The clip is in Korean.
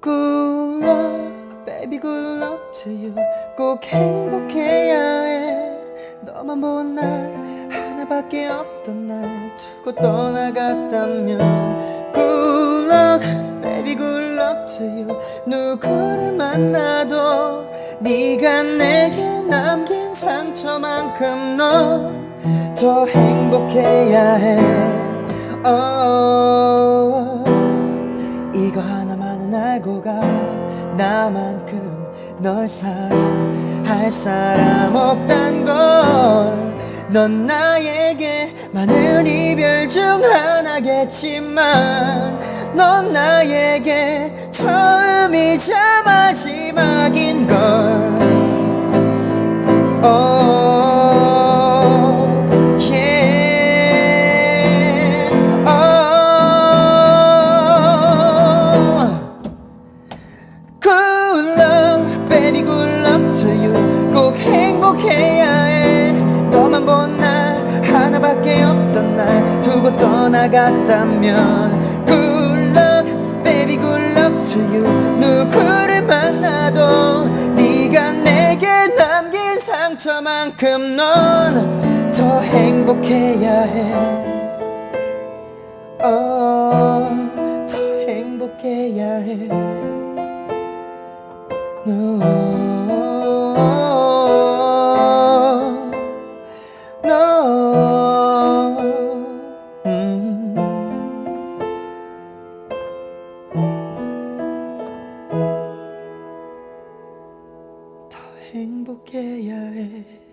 Good luck, baby, good luck to you. 꼭 행복해야 해. 너만 본 날 하나밖에 없던 날 두고 떠나갔다면. Good luck, baby, good luck to you. 누구를 만나도 네가 내게 남긴 상처만큼 너. 더 행복해야 해 oh. 이거 하나만은 알고 가 나만큼 널 사랑할 사람 없단 걸넌 나에게 많은 이별 중 하나겠지만 넌 나에게 처음이자 마지막 행복해야 해 너만 본 날 하나밖에 없던 날 두고 떠나갔다면 Good luck baby good luck to you 누구를 만나도 네가 내게 남긴 상처만큼 넌 더 행복해야 해 oh. 행복해야 해. No. 행복해야 해.